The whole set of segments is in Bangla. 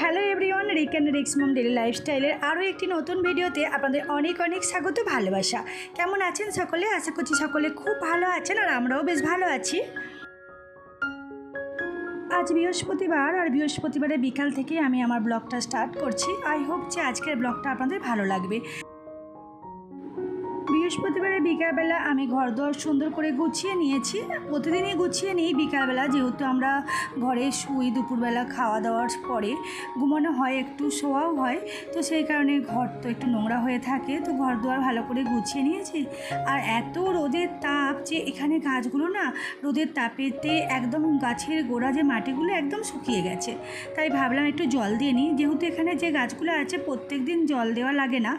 হ্যালো রিক্স ডেলি লাইফস্টাইলের আরও একটি নতুন ভিডিওতে আপনাদের অনেক অনেক স্বাগত ভালোবাসা। কেমন আছেন সকলে? আশা করছি সকলে খুব ভালো আছেন আর আমরাও বেশ ভালো আছি। আজ বৃহস্পতিবার আর বৃহস্পতিবারের বিকাল থেকে আমি আমার ব্লগটা স্টার্ট করছি। আই হোপ যে আজকের ব্লগটা আপনাদের ভালো লাগবে। বৃহস্পতিবারের বিকালবেলা আমি ঘর দোর সুন্দর করে গুছিয়ে নিয়েছি। প্রতিদিনই গুছিয়ে নিই বিকালবেলা, যেহেতু আমরা ঘরে শুই দুপুরবেলা খাওয়া দাওয়ার পরে। ঘুমানো হয়, একটু শোয়াও হয়। তো সেই কারণে ঘর তো একটু নোংরা হয়ে থাকে, তো ঘর দুয়ার ভালো করে গুছিয়ে নিয়েছি। আর এত রোদের তাপ যে এখানে গাছগুলো না, রোদের তাপেতে একদম গাছের গোড়া যে মাটিগুলো একদম শুকিয়ে গেছে। তাই ভাবলাম একটু জল দিয়ে নিই। যেহেতু এখানে যে গাছগুলো আছে প্রত্যেক দিন জল দেওয়া লাগে না।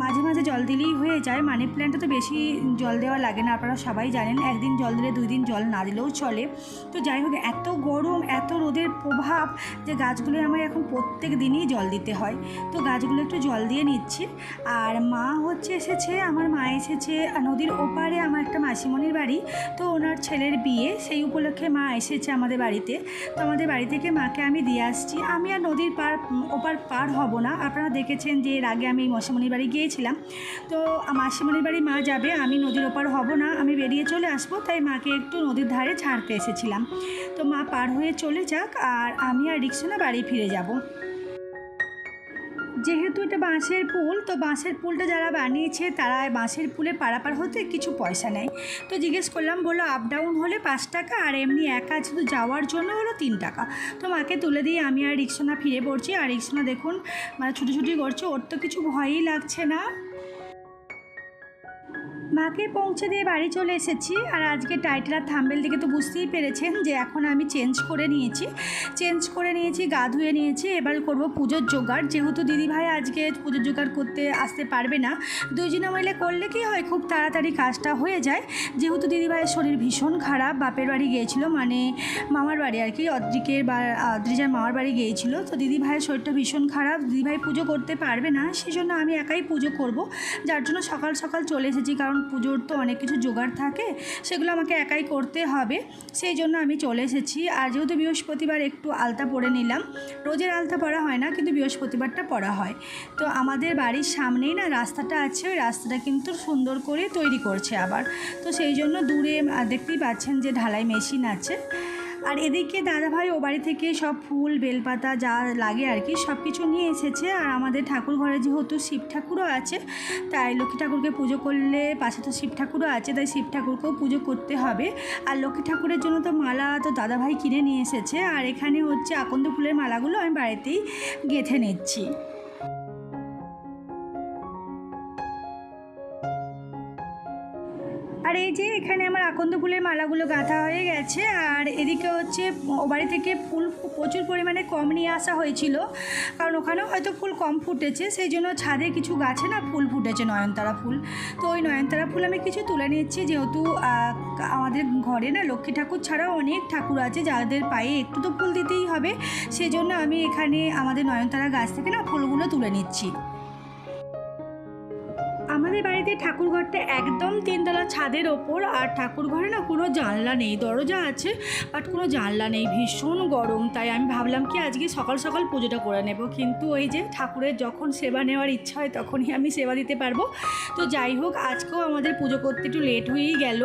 মাঝে মাঝে জল দিলেই হয়ে যায়। মানি প্ল্যান্টে তো বেশি জল দেওয়া লাগে না, আপনারা সবাই জানেন, একদিন জল দিলে দুই দিন জল না দিলেও চলে। তো যাই হোক, এত গরম, এত রোদের প্রভাব যে গাছগুলো আমার এখন প্রত্যেক দিনই জল দিতে হয়। তো গাছগুলো একটু জল দিয়ে নিচ্ছি। আর মা হচ্ছে এসেছে, আমার মা এসেছে নদীর ওপারে আমার একটা মাসিমণির বাড়ি। তো ওনার ছেলের বিয়ে, সেই উপলক্ষে মা এসেছে আমাদের বাড়িতে। তো আমাদের বাড়ি থেকে মাকে আমি দিয়ে আসছি। আমি আর নদীর পার, ওপার পার হব না। আপনারা দেখেছেন যে এর আগে আমি মাসিমণির বাড়ি গিয়েছিলাম। তো মাসিমণির বাড়ি মা যাবে, আমি নদীর ওপার হব না, আমি বেরিয়ে চলে আসব, তাই মাকে একটু নদীর ধারে ছাড়তে এসেছিলাম। তো মা পার হয়ে চলে যাক, আর আমি আর রিক্সোনা বাড়ি ফিরে যাব। যেহেতু এটা বাঁশের পুল, তো বাঁশের পুলটা যারা বানিয়েছে তারা বাঁশের পুলে পারাপার হতে কিছু পয়সা নেয়। তো জিজ্ঞেস করলাম, বলল আপ ডাউন হলে পাঁচ টাকা, আর এমনি একা শুধু যাওয়ার জন্য হলো তিন টাকা। তো মাকে তুলে দিয়ে আমি আর রিক্সোনা ফিরে পড়ছি। আর রিক্সোনা দেখুন মানে ছুটোছুটি করছে, ওর তো কিছু ভয়ই লাগছে না। মাকে পৌঁছে দিয়ে বাড়ি চলে এসেছি আর আজকে টাইটেল আর থাম্বেল দিকে তো বুঝতেই পেরেছেন যে এখন আমি চেঞ্জ করে নিয়েছি। চেঞ্জ করে নিয়েছি, গা ধুয়ে নিয়েছি, এবার করব পুজোর জোগাড়। যেহেতু দিদিভাই আজকে পুজোর জোগাড় করতে আসতে পারবে না, দুইজনে মিলে করলে কি হয়, খুব তাড়াতাড়ি কাজটা হয়ে যায়। যেহেতু দিদিভাইয়ের শরীর ভীষণ খারাপ, বাপের বাড়ি গিয়েছিল মানে মামার বাড়ি আর কি, অদ্রিকের বা অদ্রিজার মামার বাড়ি গিয়েছিল। তো দিদিভাইয়ের শরীরটা ভীষণ খারাপ, দিদিভাই পুজো করতে পারবে না সেই জন্য আমি একাই পুজো করব। যার জন্য সকাল সকাল চলে এসেছি, কারণ পুজোর তো অনেক কিছু জোগাড় থাকে, সেগুলো আমাকে একাই করতে হবে। সেই জন্য আমি চলে এসেছি। আর যেহেতু বৃহস্পতিবার একটু আলতা পরে নিলাম, রোজের আলতা পরা হয় না, কিন্তু বৃহস্পতিবারটা পরা হয়। তো আমাদের বাড়ির সামনেই না রাস্তাটা আছে, ওই রাস্তাটা কিন্তু সুন্দর করে তৈরি করছে আবার। তো সেই জন্য দূরে দেখতেই পাচ্ছেন যে ঢালাই মেশিন আছে। আর এদিকে দাদাভাই ও বাড়ি থেকে সব ফুল, বেলপাতা যা লাগে আর কি সব কিছু নিয়ে এসেছে। আর আমাদের ঠাকুর ঘরে যেহেতু শিব ঠাকুরও আছে, তাই লক্ষ্মী ঠাকুরকে পুজো করলে পাশে তো শিব ঠাকুরও আছে, তাই শিব ঠাকুরকেও পুজো করতে হবে। আর লক্ষ্মী ঠাকুরের জন্য তো মালা তো দাদাভাই কিনে নিয়ে এসেছে। আর এখানে হচ্ছে আকন্দ ফুলের মালাগুলো আমি বাড়িতেই গেঁথে নিচ্ছি। আর এই যে এখানে আমার আকন্দ ফুলের মালাগুলো গাঁথা হয়ে গেছে, আর এদিকে হচ্ছে ও বাড়ি থেকে ফুল প্রচুর পরিমাণে কম নিয়ে আসা হয়েছিল, কারণ ওখানেও হয়তো ফুল কম ফুটেছে, সেই জন্য ছাদে কিছু গাছে না ফুল ফুটেছে, নয়নতারা ফুল। তো ওই নয়নতারা ফুল আমি কিছু তুলে নিচ্ছি, যেহেতু আমাদের ঘরে না লক্ষ্মী ঠাকুর ছাড়াও অনেক ঠাকুর আছে, যাদের পায়ে একটু তো ফুল দিতেই হবে, সেজন্য আমি এখানে আমাদের নয়নতারা গাছ থেকে না ফুলগুলো তুলে নিচ্ছি। আমাদের বাড়িতে ঠাকুর ঘরটা একদম তিনতলা ছাদের ওপর, আর ঠাকুর ঘরে না কোনো জানলা নেই, দরজা আছে বাট কোনো জানলা নেই, ভীষণ গরম, তাই আমি ভাবলাম কি আজকে সকাল সকাল পুজোটা করে নেব, কিন্তু ওই যে ঠাকুরের যখন সেবা নেওয়ার ইচ্ছা হয় তখনই আমি সেবা দিতে পারব। তো যাই হোক, আজকেও আমাদের পুজো করতে একটু লেট হয়েই গেল,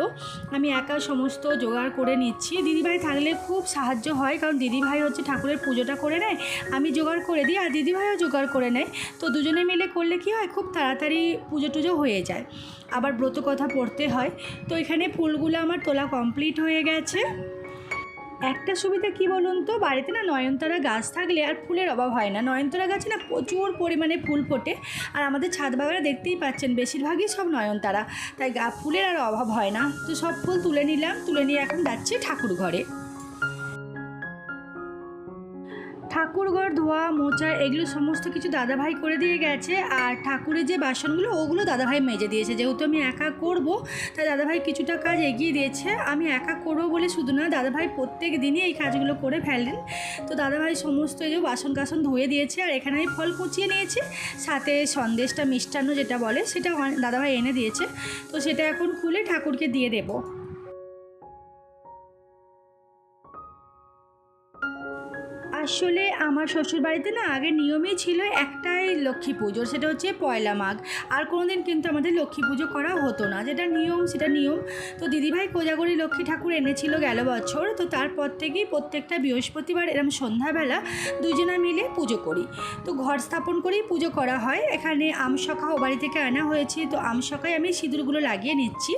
আমি একা সমস্ত জোগাড় করে নিচ্ছি। দিদিভাই থাকলে খুব সাহায্য হয়, কারণ দিদিভাই হচ্ছে ঠাকুরের পুজোটা করে নেয়, আমি জোগাড় করে দিই, আর দিদিভাইও জোগাড় করে নেয়। তো দুজনে মিলে করলে কি হয়, খুব তাড়াতাড়ি পুজো টুজো হয়ে যায়। আবার ব্রত কথা পড়তে হয়। তো এখানে ফুলগুলো আমার তোলা কমপ্লিট হয়ে গেছে। একটা সুবিধা কি বলুন তো, বাড়িতে না নয়নতারা গাছ থাকলে আর ফুলের অভাব হয় না। নয়নতারা গাছে না প্রচুর পরিমাণে ফুল ফোটে। আর আমাদের ছাদ বাগানে দেখতেই পাচ্ছেন, বেশিরভাগই সব নয়নতারা। তাই গা, ফুলের আর অভাব হয় না। তো সব ফুল তুলে নিলাম। তুলে নিয়ে এখন যাচ্ছি ঠাকুর ঘরে। ঠাকুর ঘর ধোয়া, মোচা এগুলো সমস্ত কিছু দাদাভাই করে দিয়ে গেছে। আর ঠাকুরের যে বাসনগুলো, ওগুলো দাদাভাই মেজে দিয়েছে। যেহেতু আমি একা করব, তাই দাদাভাই কিছুটা কাজ এগিয়ে দিয়েছে। আমি একা করব বলে শুধু না, দাদাভাই প্রত্যেক দিনই এই কাজগুলো করে ফেলেন। তো দাদাভাই সমস্ত এই যে বাসন কাসন ধুয়ে দিয়েছে, আর এখানে আমি ফল কুচিয়ে নিয়েছি। সাথে সন্দেশটা মিষ্টান্ন যেটা বলে সেটা দাদাভাই এনে দিয়েছে। তো সেটা এখন খুলে ঠাকুরকে দিয়ে দেবো। আসলে আমার শ্বশুর বাড়িতে না আগে নিয়মই ছিল একটাই লক্ষ্মী পুজোর সেটা হচ্ছে পয়লা মাঘ। আর কোনো দিন কিন্তু আমাদের লক্ষ্মী পুজো করা হতো না। যেটা নিয়ম, সেটা নিয়ম। তো দিদিভাই কোজাগরি লক্ষ্মী ঠাকুর এনেছিল গেল বছর। তো তারপর থেকেই প্রত্যেকটা বৃহস্পতিবার এরম সন্ধ্যাবেলা দুজনা মিলে পুজো করি। তো ঘর স্থাপন করেই পুজো করা হয়। এখানে আমশখা ও বাড়ি থেকে আনা হয়েছে। তো আমশখায় আমি সিঁদুরগুলো লাগিয়ে নিচ্ছি।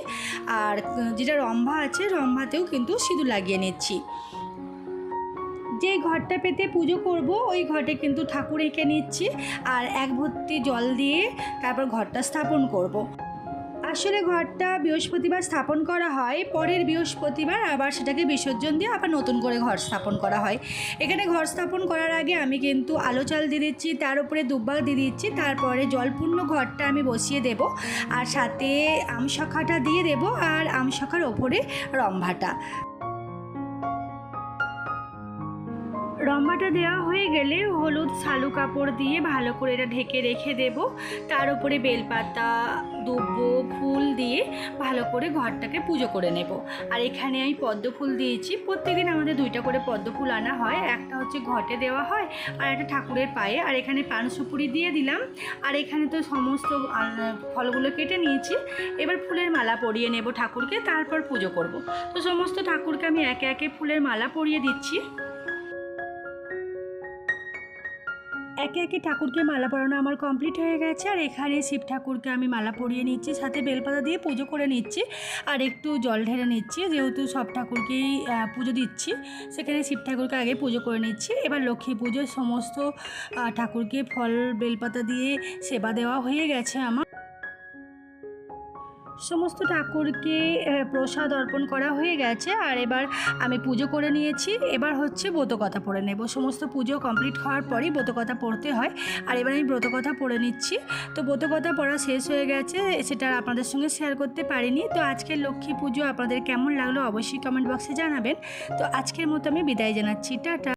আর যেটা রম্ভা আছে, রম্ভাতেও কিন্তু সিঁদুর লাগিয়ে নিচ্ছি। যে ঘরটা পেতে পুজো করব, ওই ঘটে কিন্তু ঠাকুর এঁকে নিচ্ছি আর এক ভর্তি জল দিয়ে তারপর ঘরটা স্থাপন করব। আসলে ঘরটা বৃহস্পতিবার স্থাপন করা হয়, পরের বৃহস্পতিবার আবার সেটাকে বিসর্জন দিয়ে আবার নতুন করে ঘর স্থাপন করা হয় এখানে ঘর স্থাপন করার আগে আমি কিন্তু আলো চাল দিয়ে দিচ্ছি, তার উপরে দুব্বা দিয়ে দিচ্ছি, তারপরে জলপূর্ণ ঘরটা আমি বসিয়ে দেব আর সাথে আমশাখাটা দিয়ে দেব আর আমশাখার ওপরে রম্ভাটা রম্বাটা দেওয়া হয়ে গেলে হলুদ শালু কাপড় দিয়ে ভালো করে এটা ঢেকে রেখে দেব। তার উপরে বেলপাতা, দুব্ব, ফুল দিয়ে ভালো করে ঘরটাকে পুজো করে নেব। আর এখানে আমি পদ্ম ফুল দিয়েছি। প্রত্যেকদিন আমাদের দুইটা করে পদ্ম ফুল আনা হয়। একটা হচ্ছে ঘটে দেওয়া হয় আর একটা ঠাকুরের পায়ে। আর এখানে পান সুপুরি দিয়ে দিলাম। আর এখানে তো সমস্ত ফলগুলো কেটে নিয়েছি। এবার ফুলের মালা পরিয়ে নেব ঠাকুরকে। তারপর পুজো করব। তো সমস্ত ঠাকুরকে আমি একে একে ফুলের মালা পরিয়ে দিচ্ছি। একে একে ঠাকুরকে মালা পরানো আমার কমপ্লিট হয়ে গেছে। আর এখানে শিব ঠাকুরকে আমি মালা পরিয়ে নিচ্ছি, সাথে বেলপাতা দিয়ে পুজো করে নিচ্ছি, আর একটু জল ঢেলে নিচ্ছি, যেহেতু সব ঠাকুরকেই পুজো দিচ্ছি, সেখানে শিব ঠাকুরকে আগে পুজো করে নিচ্ছি। এবার লক্ষ্মী পুজোর সমস্ত ঠাকুরকে ফল, বেলপাতা দিয়ে সেবা দেওয়া হয়ে গেছে আমার। সমস্ত ঠাকুরকে প্রসাদ অর্পণ করা হয়ে গেছে। আর এবার আমি পুজো করে নিয়েছি। এবার হচ্ছে ব্রতকথা পড়ে নেব। সমস্ত পুজো কমপ্লিট হওয়ার পরই ব্রতকথা পড়তে হয়। আর এবার আমি ব্রতকথা পড়ে নিচ্ছি। তো ব্রতকথা পড়া শেষ হয়ে গেছে। সেটা আপনাদের সঙ্গে শেয়ার করতে পারিনি। তো আজকের লক্ষ্মী পুজো আপনাদের কেমন লাগল অবশ্যই কমেন্ট বক্সে জানাবেন। তো আজকের মতো আমি বিদায় জানাচ্ছি। টাটা।